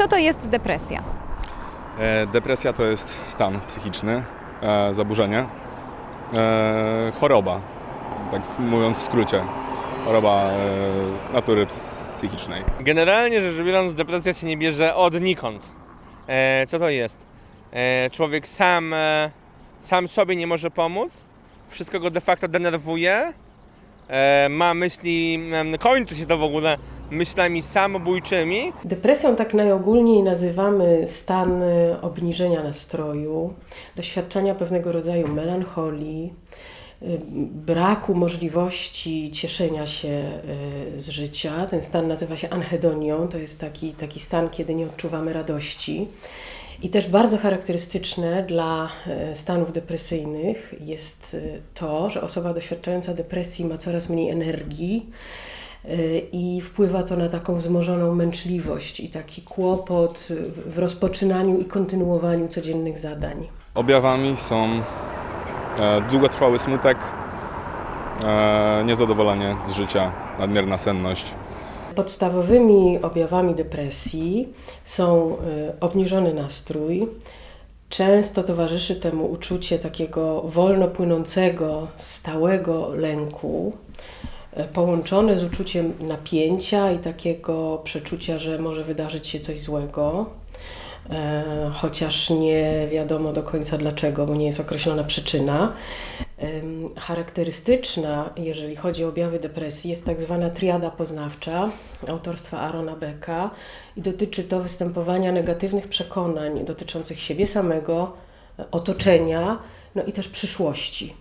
Co to jest depresja? E, Depresja to jest stan psychiczny, e, zaburzenie, e, choroba, tak mówiąc w skrócie. Choroba natury psychicznej. Generalnie rzecz biorąc, depresja się nie bierze od nikąd. E, co to jest? Człowiek sam, sam sobie nie może pomóc, wszystko go de facto denerwuje, ma myśli, kończy się to w ogóle myślami samobójczymi. Depresją tak najogólniej nazywamy stan y, obniżenia nastroju, doświadczenia pewnego rodzaju melancholii, braku możliwości cieszenia się y, z życia. Ten stan nazywa się anhedonią, to jest taki, taki stan, kiedy nie odczuwamy radości. I też bardzo charakterystyczne dla e, stanów depresyjnych jest to, że osoba doświadczająca depresji ma coraz mniej energii i wpływa to na taką wzmożoną męczliwość i taki kłopot w- rozpoczynaniu i kontynuowaniu codziennych zadań. Objawami są długotrwały smutek, e, niezadowolenie z życia, nadmierna senność. Podstawowymi objawami depresji są y, obniżony nastrój. Często towarzyszy temu uczucie takiego wolno płynącego, stałego lęku, połączone z uczuciem napięcia i takiego przeczucia, że może wydarzyć się coś złego, e, chociaż nie wiadomo do końca dlaczego, bo nie jest określona przyczyna. Charakterystyczna, jeżeli chodzi o objawy depresji, jest tak zwana triada poznawcza autorstwa Arona Becka i dotyczy to występowania negatywnych przekonań dotyczących siebie samego, e, otoczenia, no i też przyszłości.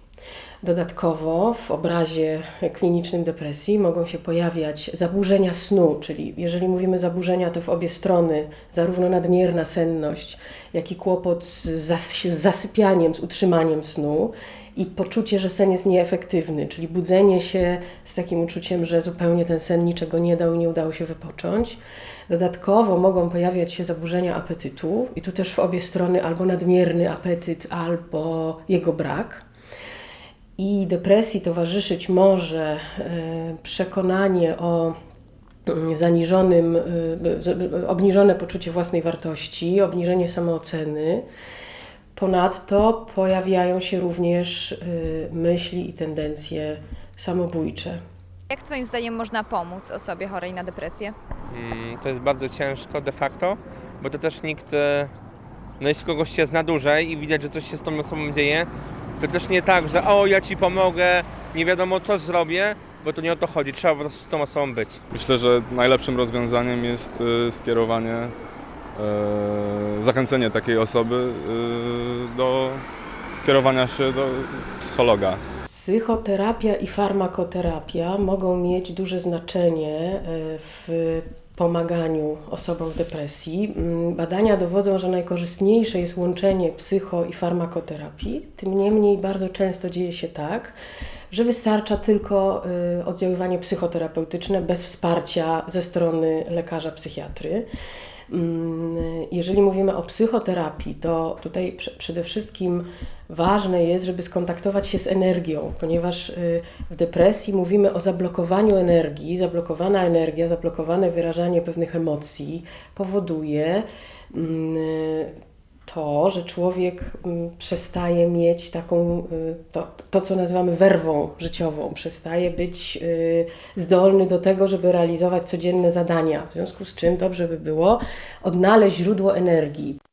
Dodatkowo w obrazie klinicznym depresji mogą się pojawiać zaburzenia snu, czyli jeżeli mówimy zaburzenia, to w obie strony, zarówno nadmierna senność, jak i kłopot z, zas- z zasypianiem, z utrzymaniem snu i poczucie, że sen jest nieefektywny, czyli budzenie się z takim uczuciem, że zupełnie ten sen niczego nie dał i nie udało się wypocząć. Dodatkowo mogą pojawiać się zaburzenia apetytu i tu też w obie strony albo nadmierny apetyt, albo jego brak. I depresji towarzyszyć może e, przekonanie o mm, zaniżonym, e, obniżone poczucie własnej wartości, obniżenie samooceny. Ponadto pojawiają się również e, myśli i tendencje samobójcze. Jak Twoim zdaniem można pomóc osobie chorej na depresję? Mm, to jest bardzo ciężko de facto, bo to też nikt, no jeśli kogoś się zna dłużej i widać, że coś się z tą osobą dzieje, to też nie tak, że o, ja ci pomogę, nie wiadomo co zrobię, bo to nie o to chodzi, trzeba po prostu z tą osobą być. Myślę, że najlepszym rozwiązaniem jest e, skierowanie, e, zachęcenie takiej osoby e, do skierowania się do psychologa. Psychoterapia i farmakoterapia mogą mieć duże znaczenie e, w pomaganiu osobom w depresji. Mm, Badania dowodzą, że najkorzystniejsze jest łączenie psycho i farmakoterapii. Tym niemniej bardzo często dzieje się tak, że wystarcza tylko y, oddziaływanie psychoterapeutyczne bez wsparcia ze strony lekarza psychiatry. Mm, Jeżeli mówimy o psychoterapii, to tutaj prze- przede wszystkim ważne jest, żeby skontaktować się z energią, ponieważ y, w depresji mówimy o zablokowaniu energii. Zablokowana energia, zablokowane wyrażanie pewnych emocji powoduje mm, to, że człowiek mm, przestaje mieć taką, y, to, to co nazywamy werwą życiową, przestaje być y, zdolny do tego, żeby realizować codzienne zadania. W związku z czym dobrze by było odnaleźć źródło energii.